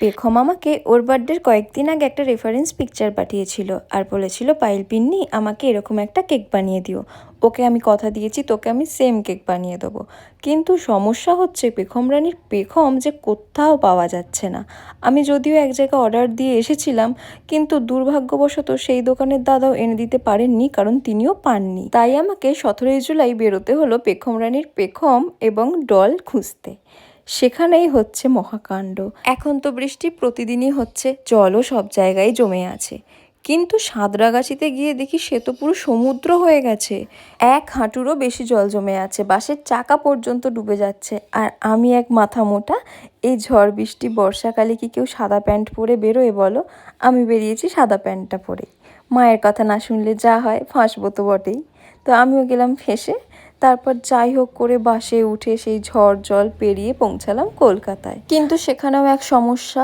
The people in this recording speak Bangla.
পেখম আমাকে ওর বার্থডের কয়েকদিন আগে একটা রেফারেন্স পিকচার পাঠিয়েছিল আর বলেছিল পাইল পিন্নি, আমাকে এরকম একটা কেক বানিয়ে দিও। ওকে আমি কথা দিয়েছি, তোকে আমি সেম কেক বানিয়ে দেবো। কিন্তু সমস্যা হচ্ছে পেখম রানীর পেখম যে কোথাও পাওয়া যাচ্ছে না। আমি যদিও এক জায়গায় অর্ডার দিয়ে এসেছিলাম, কিন্তু দুর্ভাগ্যবশত সেই দোকানের দাদাও এনে দিতে পারেননি, কারণ তিনিও পাননি। তাই আমাকে সতেরোই জুলাই বেরোতে হলো পেখম রানীর পেখম এবং ডল খুঁজতে। সেখানেই হচ্ছে মহাকাণ্ড। এখন তো বৃষ্টি প্রতিদিনই হচ্ছে, জলও সব জায়গায় জমে আছে। কিন্তু সাঁতরাগাছিতে গিয়ে দেখি সে তো পুরো সমুদ্র হয়ে গেছে। এক হাঁটুরও বেশি জল জমে আছে বাসের চাকা পর্যন্ত ডুবে যাচ্ছে। আর আমি এক মাথা মোটা, এই ঝড় বৃষ্টি বর্ষাকালে কি কেউ সাদা প্যান্ট পরে বেরোয় বলো? আমি বেরিয়েছি সাদা প্যান্টটা পরে। মায়ের কথা না শুনলে যা হয়, ফাঁসবো তো বটেই। তো আমিও গেলাম ফেসে তারপর যাই হোক করে বাসে উঠে সেই ঝড় জল পেরিয়ে পৌঁছালাম কলকাতায়। কিন্তু সেখানেও এক সমস্যা